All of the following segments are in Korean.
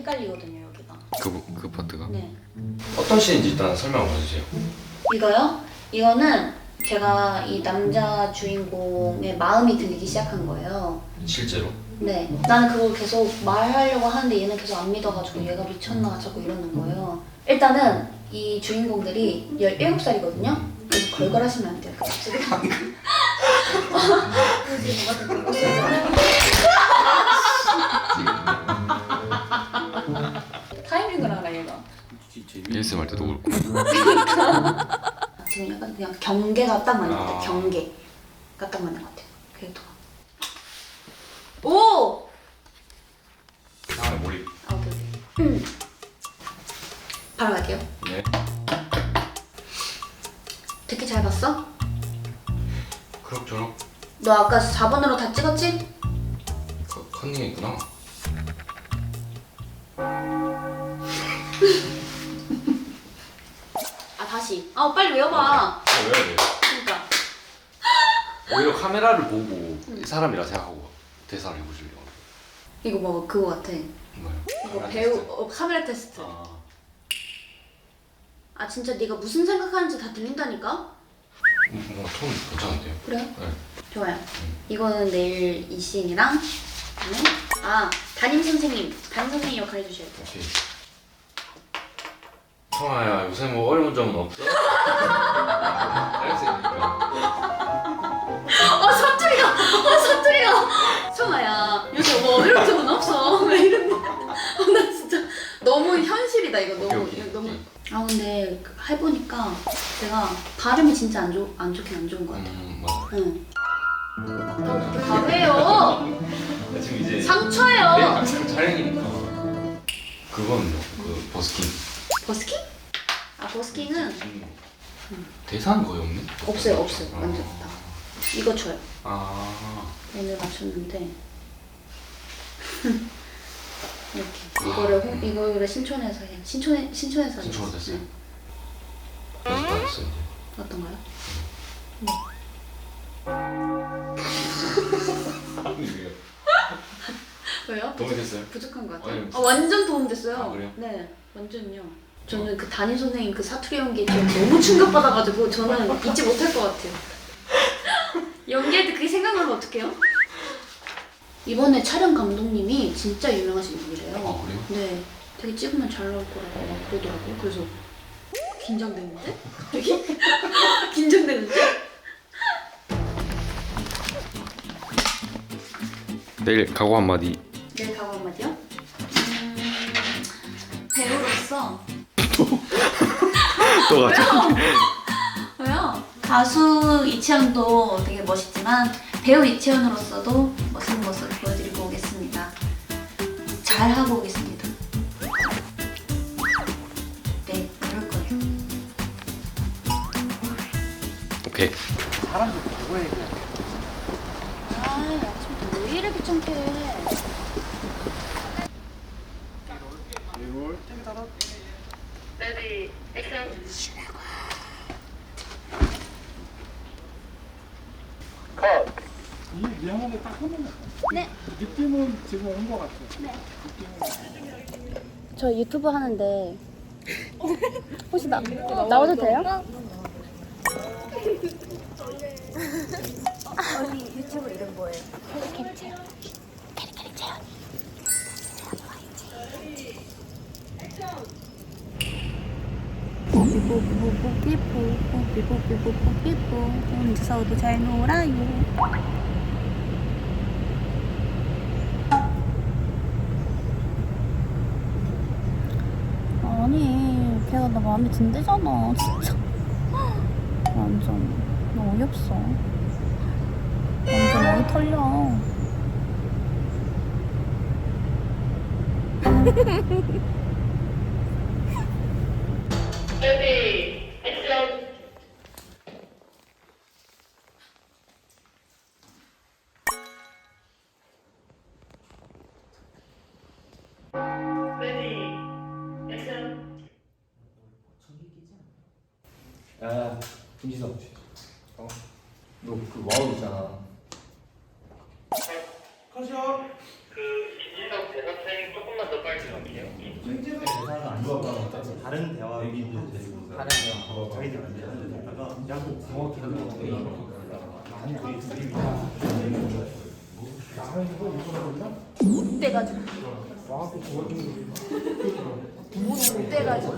헷갈리거든요 여기가. 그, 그 파트가? 네. 어떤 씬인지 일단 설명 해주세요 이거요? 이거는 제가 이 남자 주인공의 마음이 들리기 시작한 거예요. 실제로? 네. 나는 그걸 계속 말하려고 하는데 얘는 계속 안 믿어가지고 얘가 미쳤나 자꾸 이러는 거예요. 일단은 이 주인공들이 17살이거든요? 그래서 걸걸하시면 안 돼요. 갑자기. ASMR 때도 그렇고 지금 약간 그냥 경계가 딱 맞는 것 같아. 아. 경계가 딱 맞는 것 같아. 그래도. 오! 상황에 몰입 아, 오케이, 오케이. 음. 바로 갈게요. 네 듣기 잘 봤어? 그럭저럭 너 아까 4번으로 다 찍었지? 그 컨닝했구나 아, 빨리 외워봐. 왜 해야 돼? 그러니까. 오히려 카메라를 보고 사람이라 생각하고 대사를 해보시려고 이거 뭐 그거 같아. 뭐요? 이거 배우 어, 카메라 테스트. 아 아, 진짜 네가 무슨 생각하는지 다 들린다니까? 음, 뭔가 톤 괜찮은데요? 그래요? 네 좋아요. 이거는 내일 이 그다음에 아 담임 선생님, 담임 선생님 역할 해주셔야 돼요. 오케이 청아야 요새 뭐 어려운 점은 없어? 어 사투리가, 어 사투리가. 청아야 요새 뭐 어려운 점은 없어. 왜 이러니? 어, 나 진짜 너무 현실이다 이거 너무 오케이, 오케이. 이거 너무. 아 근데 그 해보니까 제가 발음이 진짜 안, 좋, 안 좋긴 안 좋은 것 같아. 음 맞아 응. 너 바보예요. 지금 이제 상처예요. 내일 막상 촬영이니까 그거는요 그 버스킹 버스킹? 아 버스킹은 음. 대사는 거의 없네? 없어요 없어요 아. 완전 다. 이거 줘요. 아 오늘 맞췄는데 이렇게 이거를 홍, 이거를 신촌에서 해 신촌에 신촌에서 신청을 했어요. 됐어요? 네. 연습 안 했어요 어떤가요? 이제 왜요? 도움이 됐어요? 부족한 것 같아요. 아니, 아, 완전 도움 됐어요. 아, 그래요? 네, 완전요. 저는 그 담임 선생님 그 사투리 연기 좀 너무 충격받아가지고 저는 잊지 못할 것 같아요. 연기할 때 그게 생각나면 어떡해요? 이번에 촬영 감독님이 진짜 유명하신 분이래요. 아 그래요? 네, 되게 찍으면 잘 나올 거라고 막 그러더라고요. 그래서 긴장되는데? 되게 긴장되는데? 내일 각오 한마디 내일 각오 한마디요? 음, 배우로서 또 가자 왜요? 가수 이채연도 되게 멋있지만 배우 이채연으로서도 멋있는 모습 보여드리고 오겠습니다. 잘 하고 오겠습니다. 네, 그럴 거예요. 오케이 사람들 보고 얘기해. 아, 아침부터 왜 이렇게 귀찮게 해? 이걸 땡이 달아. 컷. 이 명언에 딱 하면 네. 느낌은 지금 온것 같아. 저 유튜브 하는데 혹시 나 나와도 돼요? 언니 유튜브 이름 뭐예요? 캐리캐리 채연 캐리 캐리 채연 뽀삐뽀삐뽀삐뽀 뽀삐뽀삐뽀삐뽀 혼자서도 잘 놀아요 아니 걔가 나 마음에 든대잖아 진짜. 완전. 나 어이없어. 완전 어이 털려. 야, 어? 너그 와우 있잖아. 컷이요. 그 김진석 대사 선생님 조금만 더 빨리 다른 대화 다른 대화. 저희들 안 돼요. 하다가 양국 정확히 하는 거 못돼가지고. 못돼가지고.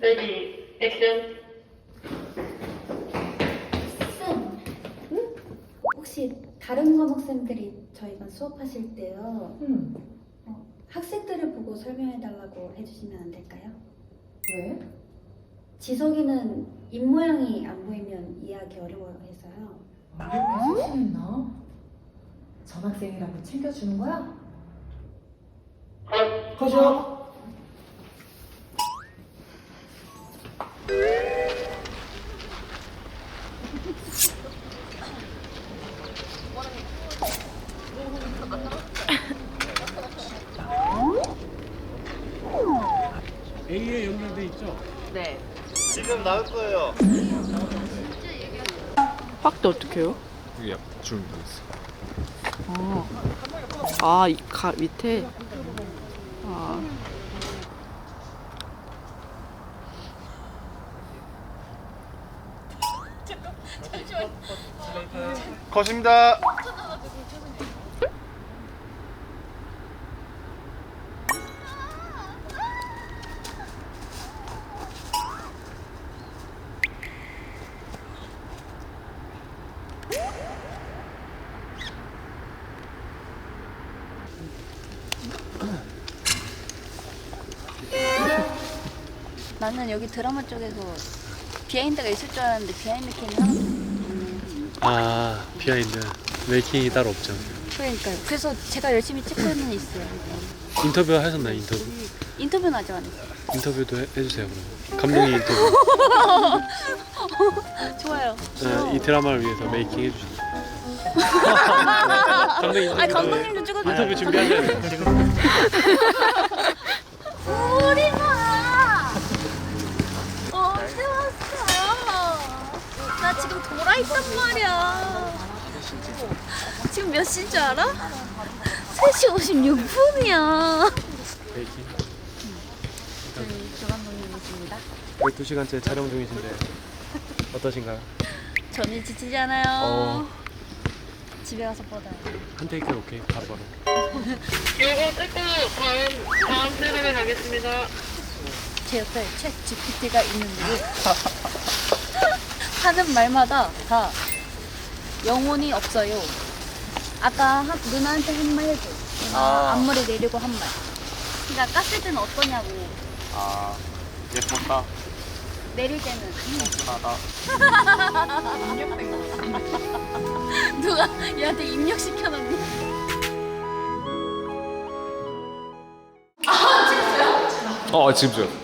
레디 액션 쌤, 혹시 다른 과목 쌤들이 저희가 수업하실 때요, 어, 학생들을 보고 설명해 달라고 해주시면 안 될까요? 왜? 지석이는 입 모양이 안 보이면 이해하기 어려워해서요. 수술했나? 전학생이라고 챙겨주는 거야? 커져. A에 연결돼 있죠? 지금 나올 거예요. 확대 어떻게 해요? 이게 줄 있어. 아, 이 가, 밑에. 아, 컷입니다. 나는 여기 드라마 쪽에서 비하인드가 있을 줄 알았는데 비하인드 캐는 하나도 아 비하인드. 메이킹이 따로 없죠. 그러니까요. 그래서 제가 열심히 찍고는 있어요. 인터뷰 하셨나요 인터뷰? 인터뷰는 아직 안 했어요. 인터뷰도 해, 해주세요 그럼. 감독님 인터뷰. 좋아요. 네, 이 드라마를 위해서 메이킹 해주시죠 감독님 아 감독님도 찍어주세요. 인터뷰 지금 지금 돌아 있단 말이야. 지금 몇 시인 줄 알아? 3시 56분이야 메이킹 저희 조감독님이십니다 12시간째 촬영 중이신데 어떠신가요? 저는 지치지 않아요. 어. 집에 가서 뻗어요. 한 테이크 오케이 바로. 바로 요거 찍고 다음 다음 세례를 가겠습니다. 제 옆에 챗 GPT가 있는데 하는 말마다 다 영혼이 없어요. 아까 한, 누나한테 한 말 해줘. 누나 앞머리 내리고 한 말. 그러니까 깠을 때는 어떠냐고. 아 예뻤다. 내릴 때는 음. 순하다. 누가 얘한테 입력 시켜놨니? 어 지금 줘.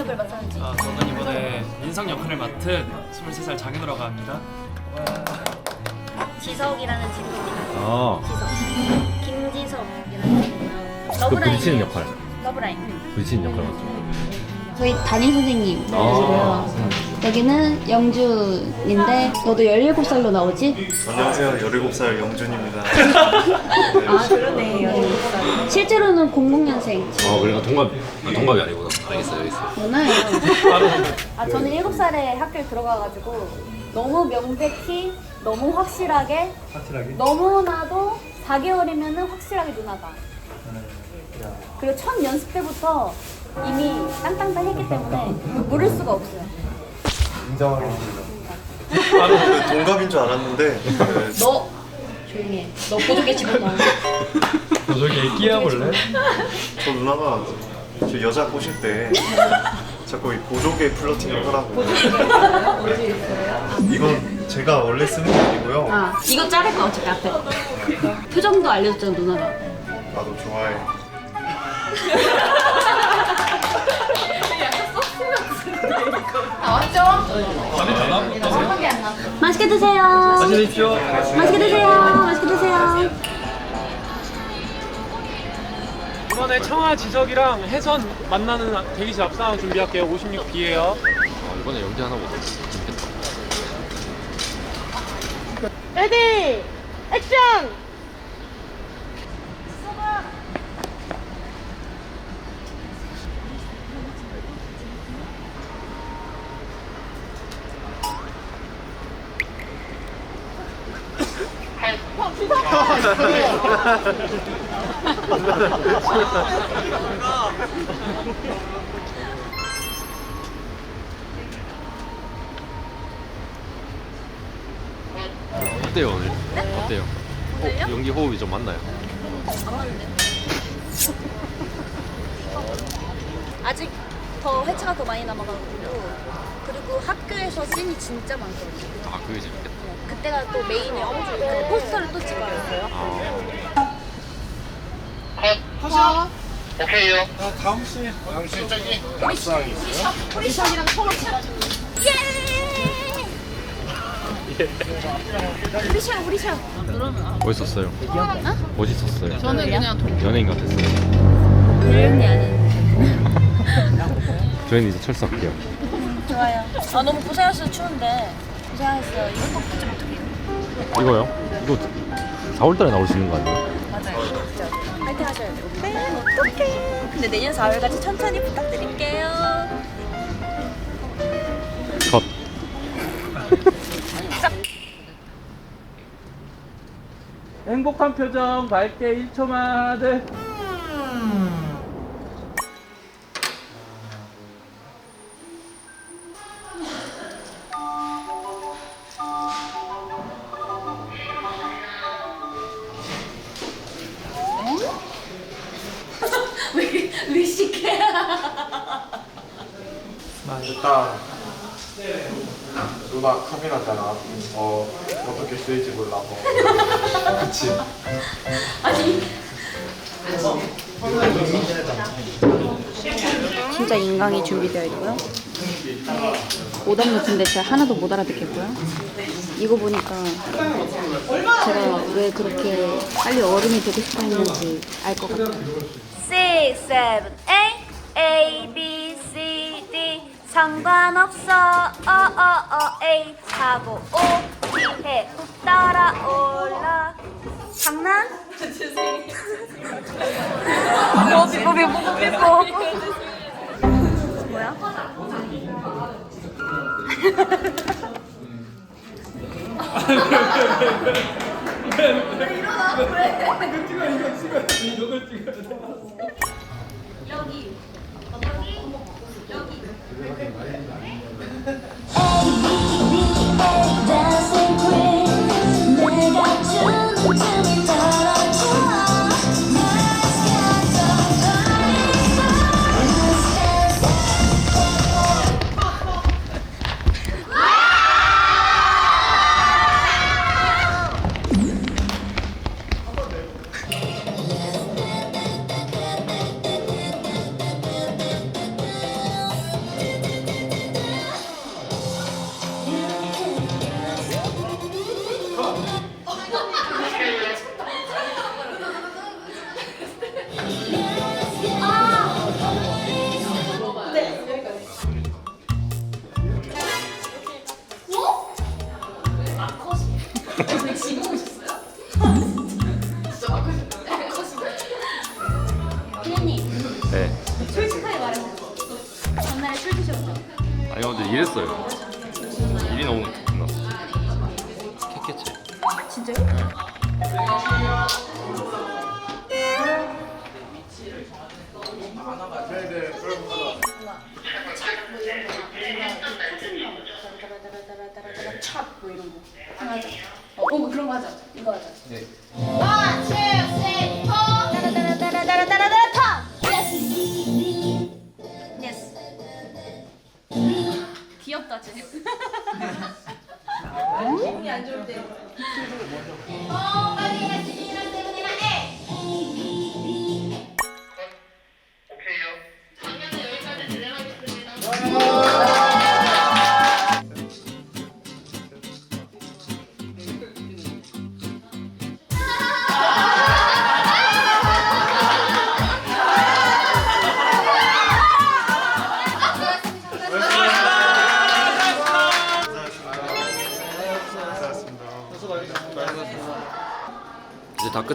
역을 맡았는지. 아, 저는 이번에 인성 역할을 맡은 23살 장현우라고 합니다. 지석이라는 친구입니다. 아, 지석. 김지석이라는 친구고요. 그 러브라인. 부딪히는 역할. 러브라인. 부딪히는 역할 맞죠? 저희 담임 선생님 나오시고요. 여기는 영준인데 너도 17살로 나오지? 안녕하세요 17살 영준입니다 아 그러네 17살. 실제로는 00년생 아, 그러니까 동갑, 아, 동갑이 아니구나. 알겠어요, 알겠어요. 누나예요. 아 저는 7살에 학교에 들어가가지고 너무 명백히 너무 확실하게 확실하게? 너무나도 4개월이면 확실하게 누나다. 그리고 첫 연습 때부터 이미 땅땅땅 했기 때문에 물을 수가 없어요. 인정하겠습니다 나는 동갑인 줄 알았는데 너 조용히 해. 너 보조개 집어넣어. 저기 애기야, 원래? 저 누나가 저 여자 꼬실 때 자꾸 이 보조개 플러팅을 하더라고요 이건 제가 원래 쓰는 게 아니고요 아 이거 자를 거야 어차피 앞에. 표정도 알려줬잖아 누나가. 나도 좋아해 맛있게 드세요. 맛있게 드십시오. 맛있게 드세요. 맛있게 드세요. 이번에 청아 지석이랑 혜선 만나는 대기실 앞상황 준비할게요. 56B예요. 아, 이번에 연기 하나 보자. 재밌겠다. 레디! 액션! 어때요, 오늘? 어때요? 호, 연기 호흡이 좀 맞나요? 아직 더 회차가 더 많이 남아가지고 그리고 학교에서 씬이 진짜 많거든요. 아, 그게 재밌겠다. 그때가 또 메인의 엄청 그 포스터를 또 찍어야 했어요. 아, 오케이요. 우리 샷 우리 샷. 멋있었어요. 멋있었어요. 저는 그냥 연예인 같았어요. 조용히 하는. 저희는 이제 철수할게요. 좋아요. 아 너무 고생하셔서 추운데 고생하셨어요. 이거 꼭 보지 못해요. 이거요? 이거 4월달에 나올 수 있는 거 아니에요? 맞아요. 진짜 파이팅 하셔야 돼요. 네 어떡해. 근데 내년 4월까지 천천히 부탁드릴게요. 컷. 행복한 표정 밝게 1초만 네. 아 일단 누나 카메라잖아 어 어떻게 쓰일지 몰라서 그치? 진짜 인강이 준비되어 있고요. 오답 노트인데 제가 하나도 못 알아듣겠고요. 이거 보니까 제가 왜 그렇게 빨리 어른이 되고 싶어 했는지 알 것 같아요. 6, 7, 8 A, B, C, D 상관없어 어, 어, 어, A 하고 O 뒤에 훅 따라올라 장난? 뽀삐 뽀삐 뽀삐 뽀 뭐야? Dancing 진짜요? 찹뭐 이런 거. 하나 하자. 어, 어 그런 거 하자. 이거 하자. 네.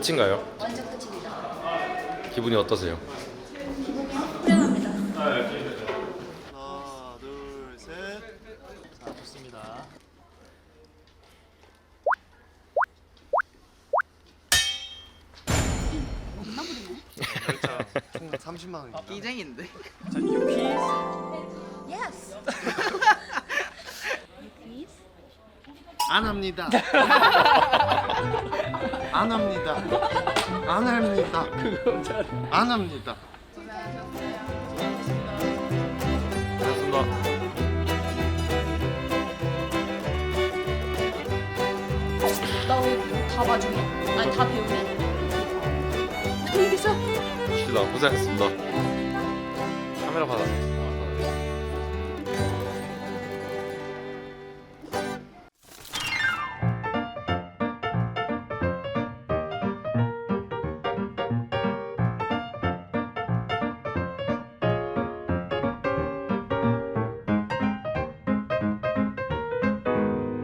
끝인가요? 완전 끝입니다. 기분이 어떠세요? 후련합니다. 하나, 둘, 셋. 자, 좋습니다. 날짜 총 30만 원입니다. 끼쟁인데. 자, 유피. 예스 안 합니다. 안 합니다. 안 합니다. 안 합니다. 고맙습니다. 나다 봐주냐 아니 다 여기서 시다 고생했습니다. 카메라 받아.